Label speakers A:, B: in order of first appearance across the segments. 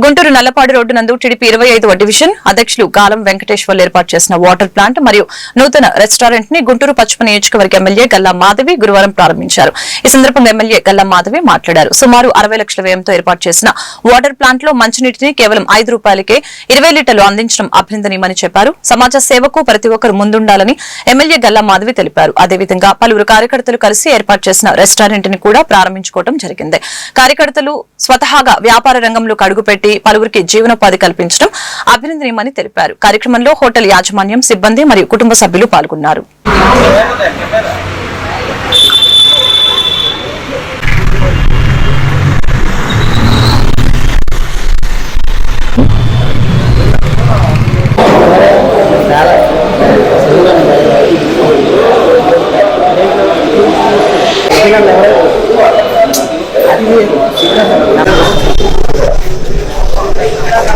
A: Guntur Nallapadu road నందు TDP ఇరవై ఐదవ డివిజన్ అధ్యక్షులు గాలం వెంకటేశ్వర్లు ఏర్పాటు చేసిన వాటర్ ప్లాంట్ మరియు నూతన రెస్టారెంట్ని గుంటూరు పశ్చిమ నియోజకవర్గ ఎమ్మెల్యే గల్లా మాధవి గురువారం ప్రారంభించారు. ఈ సందర్భంగా ఎమ్మెల్యే గల్లా మాధవి మాట్లాడారు. సుమారు అరవై లక్షల వ్యయంతో ఏర్పాటు చేసిన వాటర్ ప్లాంట్లో మంచినీటిని కేవలం ఐదు రూపాయలకే ఇరవై లీటర్లు అందించడం అభినందనీయమని చెప్పారు. సమాజ సేవకు ప్రతి ఒక్కరు ముందుండాలని ఎమ్మెల్యే గల్లా మాధవి తెలిపారు. అదేవిధంగా పలువురు కార్యకర్తలు కలిసి ఏర్పాటు చేసిన రెస్టారెంట్ని కూడా ప్రారంభించుకోవడం జరిగింది. కార్యకర్తలు స్వతహాగా వ్యాపార రంగంలో అడుగుపెట్టి పలువురికి జీవనోపాధి కల్పించడం అభినందనీయమని తెలిపారు. కార్యక్రమంలో హోటల్ యాజమాన్యం సిబ్బంది మరియు కుటుంబ సభ్యులు పాల్గొన్నారు.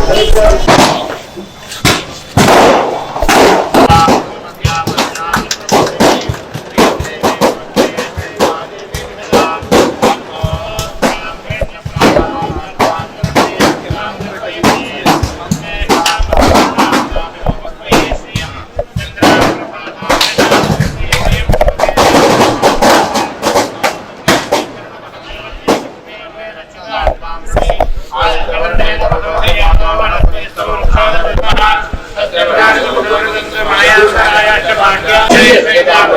A: Thank you.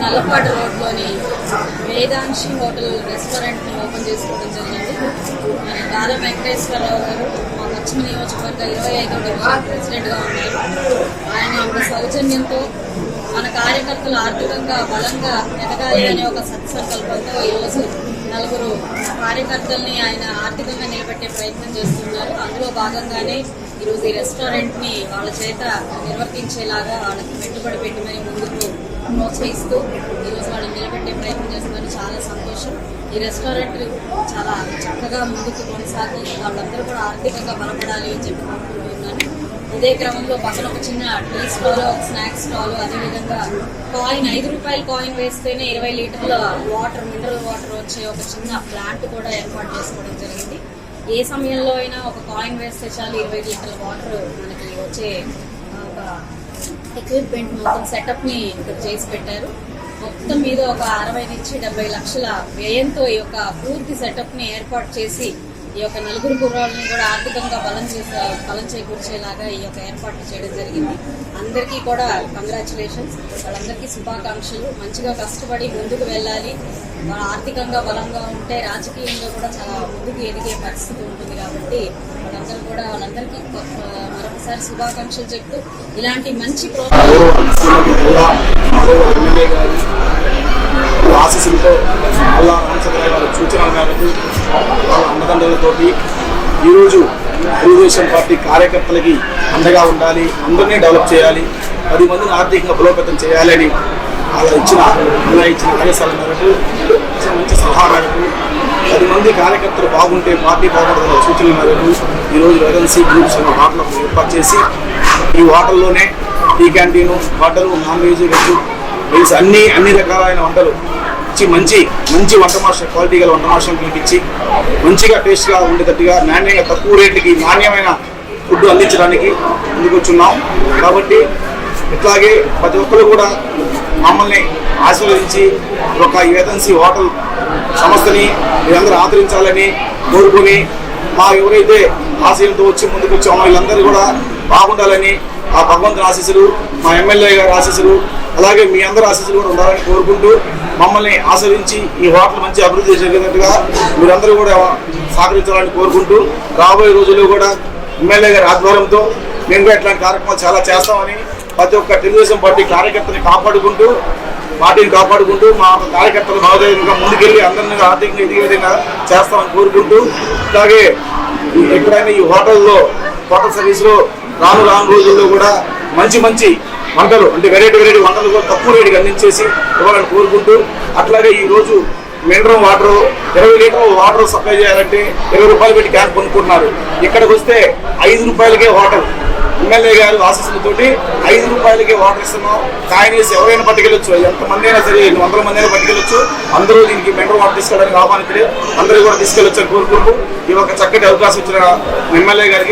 B: నల్లపాడు రోడ్లోని వేదాంశి హోటల్ రెస్టారెంట్ని ఓపెన్ చేసుకోవడం జరిగింది. మన గాలం వెంకటేశ్వరరావు గారు పశ్చిమ నియోజకవర్గ ఇరవై ఐదో డివిజన్ ప్రెసిడెంట్గా ఉన్నారు. ఆయన ఒక సౌజన్యంతో మన కార్యకర్తలు ఆర్థికంగా బలంగా ఎదగాలి అనే ఒక సత్సంకల్పంతో ఈరోజు నలుగురు కార్యకర్తల్ని ఆయన ఆర్థికంగా నిలబెట్టే ప్రయత్నం చేస్తున్నారు. అందులో భాగంగానే ఈరోజు ఈ రెస్టారెంట్ని వాళ్ళ చేత నిర్వర్తించేలాగా వాళ్ళకి పెట్టుబడి పెట్టి మరి ముందుకు ప్రోత్సహిస్తూ ఈరోజు వాళ్ళని నిలబెట్టే ప్రయత్నం చేస్తున్నారు. చాలా సంతోషం. ఈ రెస్టారెంట్ చాలా చక్కగా ముందుకు కొనసాగి వాళ్ళందరూ కూడా ఆర్థికంగా బలపడాలి అని చెప్పి ఇదే క్రమంలో పక్కన ఒక చిన్న టీ స్టాల్ ఒక స్నాక్స్ స్టాల్ అదేవిధంగా కాయిన్ ఐదు రూపాయల కాయిన్ వేస్తేనే ఇరవై లీటర్ల వాటర్ మినరల్ వాటర్ వచ్చే ఒక చిన్న ప్లాంట్ కూడా ఏర్పాటు చేసుకోవడం జరిగింది. ఏ సమయంలో అయినా ఒక కాయిన్ వేస్తే చాలు ఇరవై లీటర్ల వాటర్ మనకి వచ్చే ఒక ఎక్విప్మెంట్ మొత్తం సెటప్ని ఇక్కడ చేసి పెట్టారు. మొత్తం మీద ఒక అరవై నుంచి డెబ్బై లక్షల వ్యయంతో ఈ యొక్క పూర్తి సెటప్ని ఏర్పాటు చేసి ఈ యొక్క నలుగురు కుర్రాళ్ళని కూడా ఆర్థికంగా బలం చేసే బలం చేకూర్చేలాగా ఈ యొక్క ఏర్పాట్లు చేయడం జరిగింది. అందరికీ కూడా కంగ్రాచులేషన్స్ వాళ్ళందరికీ శుభాకాంక్షలు. మంచిగా కష్టపడి ముందుకు వెళ్ళాలి. వాళ్ళు ఆర్థికంగా బలంగా ఉంటే రాజకీయంగా కూడా చాలా ముందుకు ఎదిగే పరిస్థితి ఉంటుంది కాబట్టి వాళ్ళందరూ కూడా వాళ్ళందరికీ మరొకసారి శుభాకాంక్షలు చెప్తూ ఇలాంటి మంచి ప్రోత్సాహం
C: ఆశీస్సులతో గారి సూచనల మేరకు వాళ్ళ ఈరోజు తెలుగుదేశం పార్టీ కార్యకర్తలకి అండగా ఉండాలి అందరినీ డెవలప్ చేయాలి పది మందిని ఆర్థికంగా బలోపేతం చేయాలని అలా ఇచ్చిన అలా ఇచ్చిన ఆదేశాల మేరకు మంచి సలహా మేరకు పది మంది కార్యకర్తలు బాగుంటే పార్టీ బాగుంటుందనే సూచనల మేరకు ఈరోజు వేగన్సీ గ్రూప్స్ అనే హోటల్ ఏర్పాటు చేసి ఈ హోటల్లోనే tea canteen hotel non veg veg veg అన్ని అన్ని రకాలైన వంటలు ఇచ్చి మంచి మంచి వంట మాసం క్వాలిటీ గల వంట మాసం పిలిపించి మంచిగా టేస్ట్గా ఉండేటట్టుగా నాణ్యంగా తక్కువ రేటుకి నాణ్యమైన ఫుడ్ అందించడానికి ముందుకొచ్చున్నాం కాబట్టి ఇట్లాగే ప్రతి ఒక్కరు కూడా మమ్మల్ని ఆశీర్వదించి ఒక ఏజెన్సీ హోటల్ సంస్థని మీరందరూ ఆదరించాలని కోరుకుని మా ఎవరైతే ఆశయంతో వచ్చి ముందుకు వచ్చామో వీళ్ళందరూ కూడా బాగుండాలని ఆ భగవంతుని ఆశీస్సులు మా ఎమ్మెల్యే గారి ఆశీస్సులు అలాగే మీ అందరూ ఆశీస్సులు కూడా ఉండాలని కోరుకుంటూ మమ్మల్ని ఆశ్రయించి ఈ హోటల్ మంచి అభివృద్ధి చేసేటట్టుగా మీరందరూ కూడా సహకరించాలని కోరుకుంటూ రాబోయే రోజుల్లో కూడా ఎమ్మెల్యే గారి ఆధ్వర్యంతో మేము కూడా ఇట్లాంటి కార్యక్రమాలు చాలా చేస్తామని ప్రతి ఒక్క తెలుగుదేశం పార్టీ కార్యకర్తని కాపాడుకుంటూ పార్టీని కాపాడుకుంటూ మా కార్యకర్తలు భావోదయంగా ముందుకెళ్ళి అందరినీ ఆర్థికంగా ఎదిగే విధంగా చేస్తామని కోరుకుంటూ అలాగే ఎక్కడైనా ఈ హోటల్లో హోటల్ సర్వీస్లో రాను రాను రోజుల్లో కూడా మంచి మంచి వంటలు అంటే వెరైటీ వెరైటీ వంటలు కూడా తక్కువ రేటుకి అందించేసి ఇవ్వాలని కోరుకుంటూ అట్లాగే ఈ రోజు మినరల్ వాటర్ ఇరవై లీటర్ల వాటర్ సప్లై చేయాలంటే ఇరవై రూపాయలు పెట్టి క్యాన్ కొనుక్కుంటున్నారు. ఇక్కడికి వస్తే ఐదు రూపాయలకే వాటర్ ఎమ్మెల్యే గారు ఆశీస్సులతోటి ఐదు రూపాయలకే వాటర్ ఇస్తున్నాం. కాయన ఎవరైనా పట్టుకెళ్ళొచ్చు. ఎంతమంది అయినా సరే ఎన్ని వందల మంది అయినా పట్టుకెళ్ళొచ్చు. అందరూ దీనికి మినరల్ వాటర్ తీసుకెళ్ళడానికి ఆహ్వానితులే. అందరూ కూడా తీసుకెళ్ళొచ్చని కోరుకుంటూ ఈ ఒక చక్కటి అవకాశం ఇచ్చిన ఎమ్మెల్యే గారికి